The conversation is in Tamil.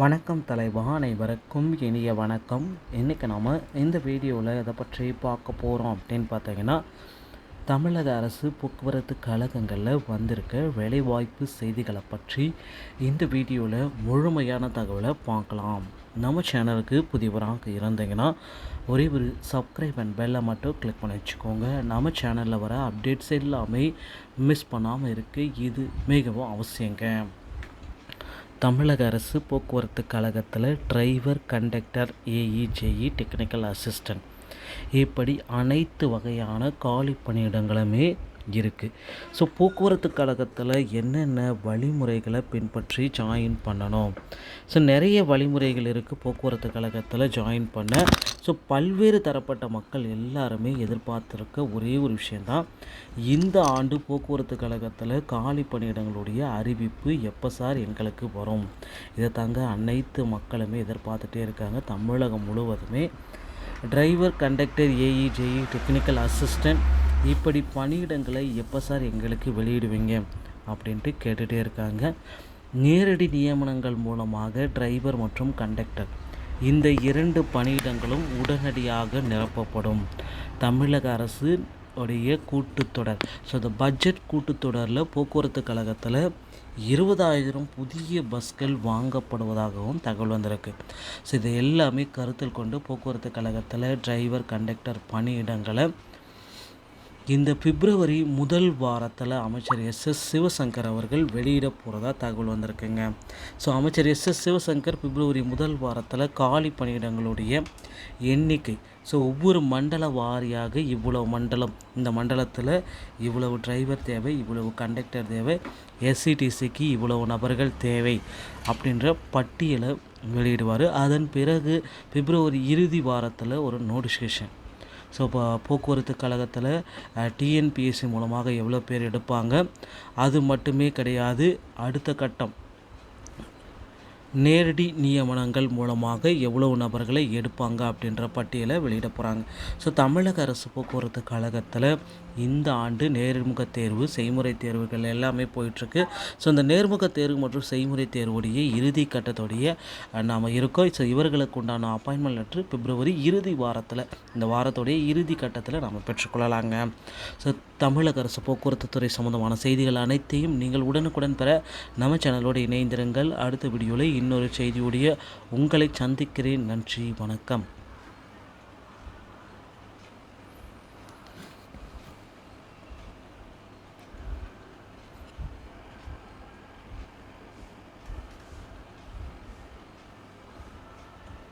வணக்கம் தலைவா அனைவருக்கும் இனிய வணக்கம். இன்றைக்கி நாம் இந்த வீடியோவில் எதை பற்றி பார்க்க போகிறோம் அப்படின்னு பார்த்தீங்கன்னா தமிழக அரசு போக்குவரத்து கழகங்களில் வந்திருக்க வேலைவாய்ப்பு செய்திகளை பற்றி இந்த வீடியோவில் முழுமையான தகவலை பார்க்கலாம். நம்ம சேனலுக்கு புதியவராக இருந்தீங்கன்னா ஒரே ஒரு சப்ஸ்கிரைப் அண்ட் பெல்லை மட்டும் கிளிக் பண்ணி வச்சுக்கோங்க. நம்ம சேனலில் வர அப்டேட்ஸ் எல்லாமே மிஸ் பண்ணாமல் இருக்குது இது மிகவும் அவசியங்க. தமிழக அரசு போக்குவரத்து கழகத்தில் driver conductor AE JE technical assistant இப்படி அனைத்து வகையான காலி பணியிடங்களுமே இருக்குது ஸோ போக்குவரத்து கழகத்தில் என்னென்ன வழிமுறைகளை பின்பற்றி ஜாயின் பண்ணணும்? ஸோ நிறைய வழிமுறைகள் இருக்குது போக்குவரத்து கழகத்தில் ஜாயின் பண்ண. ஸோ பல்வேறு தரப்பட்ட மக்கள் எல்லாருமே எதிர்பார்த்துருக்க ஒரே ஒரு விஷயந்தான் இந்த ஆண்டு போக்குவரத்து கழகத்தில் காலி பணியிடங்களுடைய அறிவிப்பு எப்போ சார் எங்களுக்கு வரும்? இதை தாங்க அனைத்து மக்களுமே எதிர்பார்த்துட்டே இருக்காங்க. தமிழகம் முழுவதுமே. Driver conductor AE JE technical assistant இப்படி பணியிடங்களை எப்போ சார் எங்களுக்கு வெளியிடுவீங்க? அப்படின்ட்டு கேட்டுகிட்டே இருக்காங்க. நேரடி நியமனங்கள் மூலமாக டிரைவர் மற்றும் கண்டக்டர். இந்த இரண்டு பணியிடங்களும் உடனடியாக நிரப்பப்படும். தமிழக அரசு உடைய கூட்டுத்தொடர் ஸோ இந்த பட்ஜெட் கூட்டுத்தொடரில் போக்குவரத்து கழகத்தில் இருபதாயிரம் புதிய பஸ்கள் வாங்கப்படுவதாகவும் தகவல் வந்திருக்கு. ஸோ இதை எல்லாமே கருத்தில் கொண்டு போக்குவரத்து கழகத்தில் டிரைவர் கண்டக்டர் பணியிடங்களை இந்த பிப்ரவரி முதல் வாரத்தில் அமைச்சர் எஸ் எஸ் சிவசங்கர் அவர்கள் வெளியிட போகிறதா தகவல் வந்திருக்குங்க. ஸோ அமைச்சர் எஸ் எஸ் சிவசங்கர் பிப்ரவரி முதல் வாரத்தில் காலி பணியிடங்களுடைய எண்ணிக்கை. ஸோ ஒவ்வொரு மண்டல வாரியாக இவ்வளவு மண்டலம் இந்த மண்டலத்தில் இவ்வளவு டிரைவர் தேவை இவ்வளவு கண்டக்டர் தேவை எஸ்சிடிசிக்கு இவ்வளவு நபர்கள் தேவை அப்படின்ற பட்டியலை வெளியிடுவார். அதன் பிறகு பிப்ரவரி இறுதி வாரத்தில் ஒரு நோட்டிஃபிகேஷன் ஸோ இப்போ போக்குவரத்து கழகத்தில் டிஎன்பிஎஸ்சி மூலமாக எவ்வளோ பேர் எடுப்பாங்க? அது மட்டுமே கிடையாது அடுத்த கட்டம். நேரடி நியமனங்கள் மூலமாக எவ்வளவு நபர்களை எடுப்பாங்க அப்படின்ற பட்டியலை வெளியிட போகிறாங்க ஸோ தமிழக அரசு போக்குவரத்து கழகத்தில் இந்த ஆண்டு நேர்முக தேர்வு செய்முறை தேர்வுகள் எல்லாமே போயிட்டுருக்கு. ஸோ இந்த நேர்முக தேர்வு மற்றும் செய்முறை தேர்வுடைய இறுதி கட்டத்துடைய நாம் இருக்கோம். ஸோ இவர்களுக்கு உண்டான அப்பாயின்மெண்ட் லெட்ரு பிப்ரவரி இறுதி வாரத்தில் இந்த வாரத்துடைய இறுதி கட்டத்தில் நாம் பெற்றுக்கொள்ளலாங்க. ஸோ தமிழக அரசு போக்குவரத்து துறை சம்மந்தமான செய்திகள் அனைத்தையும் நீங்கள் உடனுக்குடன் பெற நம்ம சேனலோடு இணைந்திருங்கள். அடுத்த வீடியோவில் இன்னொரு செய்தியுடைய உங்களை சந்திக்கிறேன். நன்றி வணக்கம்.